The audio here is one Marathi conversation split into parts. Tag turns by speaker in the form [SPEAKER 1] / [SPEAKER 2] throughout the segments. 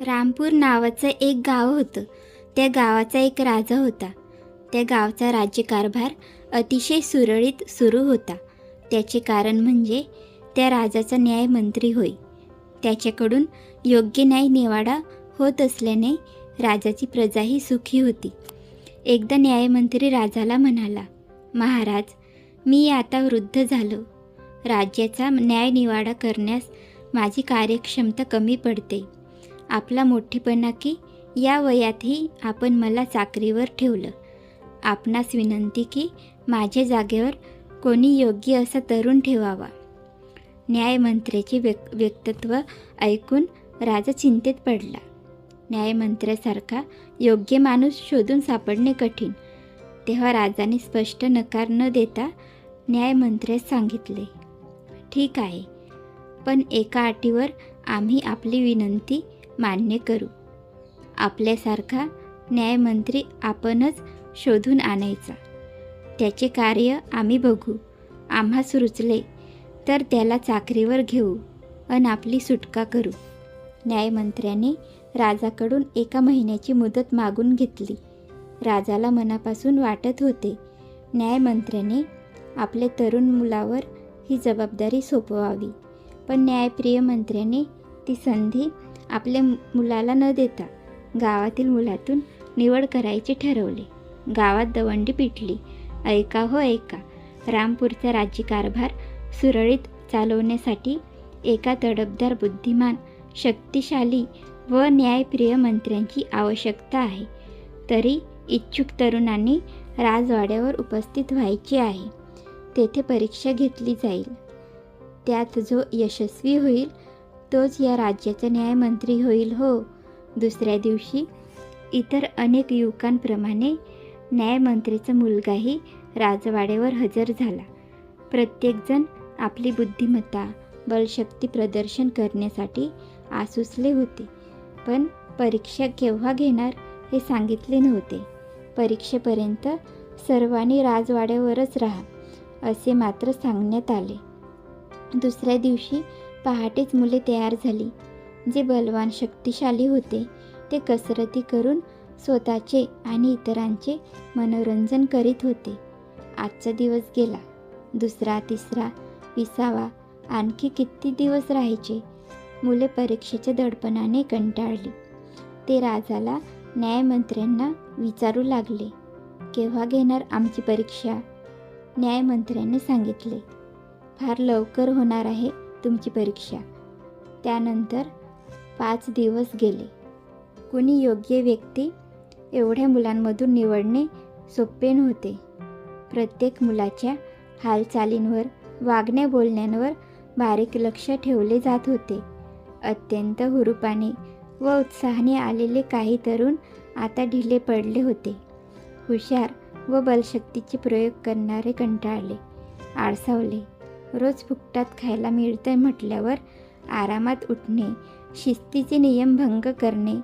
[SPEAKER 1] रामपूर नावाचं एक गाव होतं. त्या गावाचा एक राजा होता. त्या गावचा राज्यकारभार अतिशय सुरळीत सुरू होता. त्याचे कारण म्हणजे त्या राजाचा न्यायमंत्री होय. त्याच्याकडून योग्य न्याय निवाडा होत असल्याने राजाची प्रजाही सुखी होती. एकदा न्यायमंत्री राजाला म्हणाला महाराज मी आता वृद्ध झालो. राज्याचा न्यायनिवाडा करण्यास माझी कार्यक्षमता कमी पडते. आपला मोठेपणा की या वयातही आपण मला चाकरीवर ठेवलं. आपणास विनंती की माझ्या जागेवर कोणी योग्य असा तरुण ठेवावा. न्यायमंत्र्याचे व्यक् व्यक्तित्व ऐकून राजा चिंतेत पडला. न्यायमंत्र्यासारखा योग्य माणूस शोधून सापडणे कठीण. तेव्हा राजाने स्पष्ट नकार न देता न्यायमंत्र्यास सांगितले ठीक आहे पण एका अटीवर आम्ही आपली विनंती मान्य करू. आपल्यासारखा न्यायमंत्री आपणच शोधून आणायचा. त्याचे कार्य आम्ही बघू. आम्हास रुचले तर त्याला चाकरीवर घेऊ अन आपली सुटका करू. न्यायमंत्र्याने राजाकडून एका महिन्याची मुदत मागून घेतली. राजाला मनापासून वाटत होते न्यायमंत्र्याने आपल्या तरुण मुलावर ही जबाबदारी सोपवावी. पण न्यायप्रिय मंत्र्याने ती संधी आपल्या मुलाला न देता गावातील मुलातून निवड करायचे ठरवले. गावात दवंडी पिटली. ऐका हो ऐका. रामपूरचा राज्यकारभार सुरळीत चालवण्यासाठी एका तडबदार बुद्धिमान शक्तिशाली व न्यायप्रिय मंत्र्यांची आवश्यकता आहे. तरी इच्छुक तरुणांनी राजवाड्यावर उपस्थित व्हायचे आहे. तेथे परीक्षा घेतली जाईल. त्यात जो यशस्वी होईल तोच या राज्याचा न्यायमंत्री होईल हो. दुसऱ्या दिवशी इतर अनेक युवकांप्रमाणे न्यायमंत्रीचा मुलगाही राजवाड्यावर हजर झाला. प्रत्येकजण आपली बुद्धिमत्ता बलशक्ती प्रदर्शन करण्यासाठी आसुसले होते. पण परीक्षा केव्हा घेणार हे सांगितले नव्हते. परीक्षेपर्यंत सर्वांनी राजवाड्यावरच राहा असे मात्र सांगण्यात आले. दुसऱ्या दिवशी पहाटेच मुले तयार झाली. जे बलवान शक्तिशाली होते ते कसरती करून स्वतःचे आणि इतरांचे मनोरंजन करीत होते. आजचा दिवस गेला. दुसरा तिसरा विसावा आणखी किती दिवस राहायचे? मुले परीक्षेच्या दडपणाने कंटाळली. ते राजाला न्यायमंत्र्यांना विचारू लागले. केव्हा घेणार आमची परीक्षा? न्यायमंत्र्याने सांगितले. फार लवकर होणार आहे. तुमची परीक्षा. त्यानंतर पाच दिवस गेले. कुणी योग्य व्यक्ती एवढ्या मुलांमधून निवडणे सोपे नव्हते. प्रत्येक मुलाच्या हालचालींवर वागण्या बोलण्यांवर बारीक लक्ष ठेवले जात होते. अत्यंत हुरूपाने व उत्साहाने आलेले काही तरुण आता ढिले पडले होते. हुशार व बलशक्तीचे प्रयोग करणारे कंटाळले आळसावले. रोज फुकटात खायला मिळतंय म्हटल्यावर आरामात उठणे शिस्तीचे नियम भंग करणे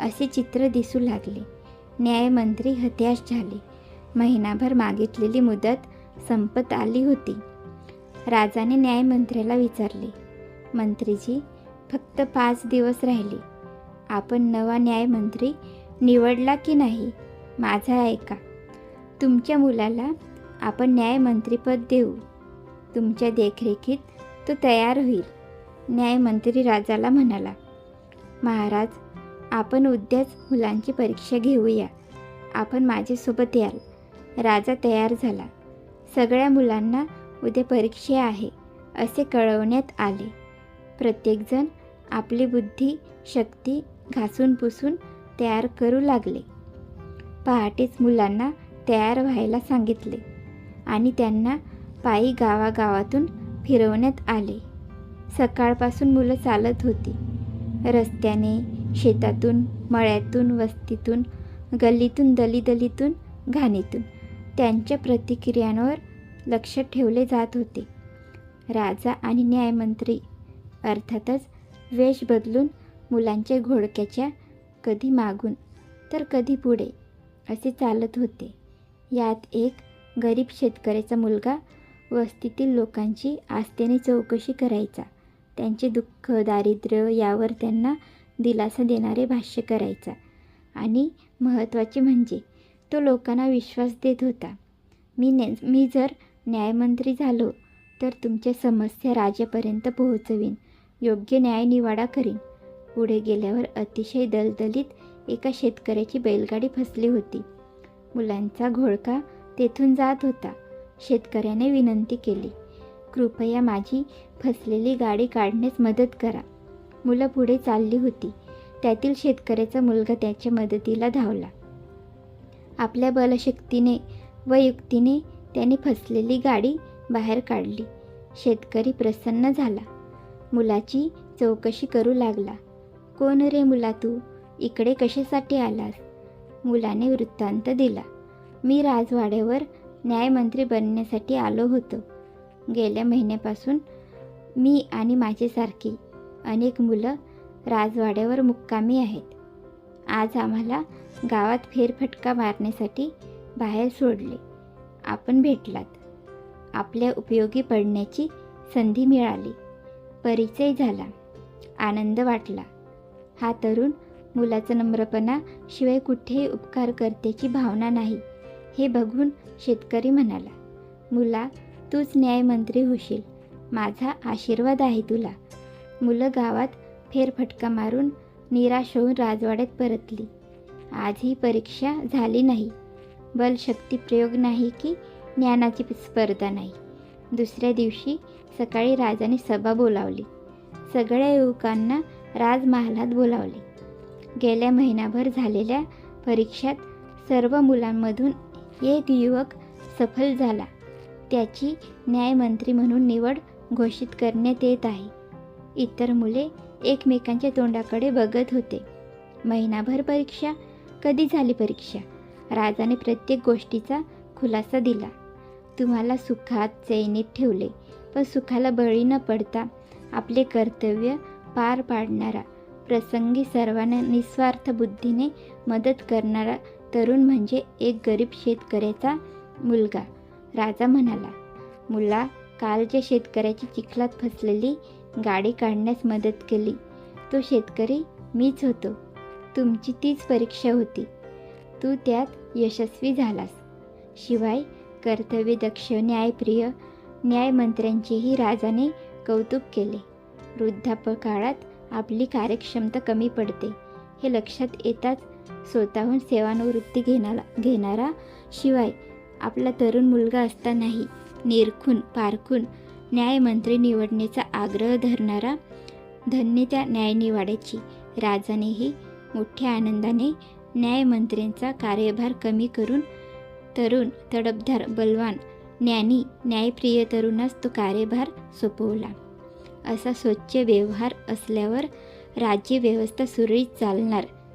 [SPEAKER 1] असे चित्र दिसू लागले. न्यायमंत्री हत्याश झाले. महिनाभर मागितलेली मुदत संपत आली होती. राजाने न्यायमंत्र्याला विचारले मंत्रीजी फक्त पाच दिवस राहिले. आपण नवा न्यायमंत्री निवडला की नाही माझा ऐका तुमच्या मुलाला आपण न्यायमंत्रीपद देऊ. तुमच्या देखरेखीत तो तयार होईल न्यायमंत्री राजाला म्हणाला. महाराज आपण उद्याच मुलांची परीक्षा घेऊया. आपण माझ्यासोबत याल. राजा तयार झाला. सगळ्या मुलांना उद्या परीक्षा आहे असे कळवण्यात आले. प्रत्येकजण आपली बुद्धी शक्ती घासून पुसून तयार करू लागले. पहाटेच मुलांना तयार व्हायला सांगितले आणि त्यांना पायी गावागावातून फिरवण्यात आले. सकाळपासून मुलं चालत होती. रस्त्याने शेतातून मळ्यातून वस्तीतून गल्लीतून दलीदलीतून घाणीतून त्यांच्या प्रतिक्रियांवर लक्ष ठेवले जात होते. राजा आणि न्यायमंत्री अर्थातच वेश बदलून मुलांच्या घोडक्याच्या कधी मागून तर कधी पुढे असे चालत होते. यात एक गरीब शेतकऱ्याचा मुलगा वस्तीतील लोकांची आस्थेने चौकशी करायचा. त्यांचे दुःख दारिद्र्य यावर त्यांना दिलासा देणारे भाष्य करायचा. आणि महत्त्वाचे म्हणजे तो लोकांना विश्वास देत होता. मी ने मी जर न्यायमंत्री झालो तर तुमच्या समस्या राजापर्यंत पोहोचवीन. योग्य न्याय निवाडा करीन. पुढे गेल्यावर अतिशय दलदलीत एका शेतकऱ्याची बैलगाडी फसली होती. मुलांचा घोळका तेथून जात होता. शेतकऱ्याने विनंती केली. कृपया माझी फसलेली गाडी काढण्यास मदत करा. मुलं पुढे चालली होती. त्यातील शेतकऱ्याचा मुलगा त्याच्या मदतीला धावला. आपल्या बलशक्तीने व युक्तीने त्याने फसलेली गाडी बाहेर काढली. शेतकरी प्रसन्न झाला. मुलाची चौकशी करू लागला. कोण रे मुला तू? इकडे कशासाठी आलास? मुलाने वृत्तांत दिला. मी राजवाड्यावर न्यायमंत्री बनण्यासाठी आलो होतो. गेल्या महिन्यापासून मी आणि माझ्यासारखी अनेक मुलं राजवाड्यावर मुक्कामी आहेत. आज आम्हाला गावात फेरफटका मारण्यासाठी बाहेर सोडले. आपण भेटलात. आपल्या उपयोगी पडण्याची संधी मिळाली. परिचय झाला. आनंद वाटला. हा तरुण मुलाचा नम्रपणा शिवाय कुठेही उपकार करत्याची भावना नाही. हे बघून शेतकरी म्हणाला मुला तूच न्यायमंत्री होशील. माझा आशीर्वाद आहे तुला. मुलं गावात फेरफटका मारून निराश होऊन राजवाड्यात परतली. आज ही परीक्षा झाली नाही. बलशक्ती प्रयोग नाही की ज्ञानाची स्पर्धा नाही. दुसऱ्या दिवशी सकाळी राजाने सभा बोलावली. सगळ्या युवकांना राजमहालात बोलावले. गेल्या महिनाभर झालेल्या परीक्षात सर्व मुलांमधून एक युवक सफल झाला. त्याची न्यायमंत्री म्हणून निवड घोषित करण्यात येत आहे. इतर मुले एकमेकांच्या तोंडाकडे बघत होते. महिनाभर परीक्षा कधी झाली परीक्षा? राजाने प्रत्येक गोष्टीचा खुलासा दिला. तुम्हाला सुखात चैनीत ठेवले पण सुखाला बळी न पडता आपले कर्तव्य पार पाडणारा प्रसंगी सर्वांना निस्वार्थ बुद्धीने मदत करणारा तरुण म्हणजे एक गरीब शेतकऱ्याचा मुलगा. राजा म्हणाला मुला काल ज्या शेतकऱ्याची चिखलात फसलेली गाडी काढण्यास मदत केली. तो शेतकरी मीच होतो. तुमची तीच परीक्षा होती. तू त्यात यशस्वी झालास. शिवाय कर्तव्यदक्ष न्यायप्रिय न्यायमंत्र्यांचेही राजाने कौतुक केले. वृद्धापकाळात आपली कार्यक्षमता कमी पडते. हे लक्षात येताच स्वतःहून सेवानिवृत्ती घेणारा घेणारा शिवाय आपला तरुण मुलगा असतानाही निरखून पारखून न्यायमंत्री निवडण्याचा आग्रह धरणारा धन्य त्या न्यायनिवाड्याची. राजानेही मोठ्या आनंदाने न्यायमंत्र्यांचा कार्यभार कमी करून तरुण तडपधार बलवान ज्ञानी न्यायप्रिय तरुणास तो कार्यभार सोपवला. असा स्वच्छ व्यवहार असल्यावर राज्यव्यवस्था सुरळीत चालणार.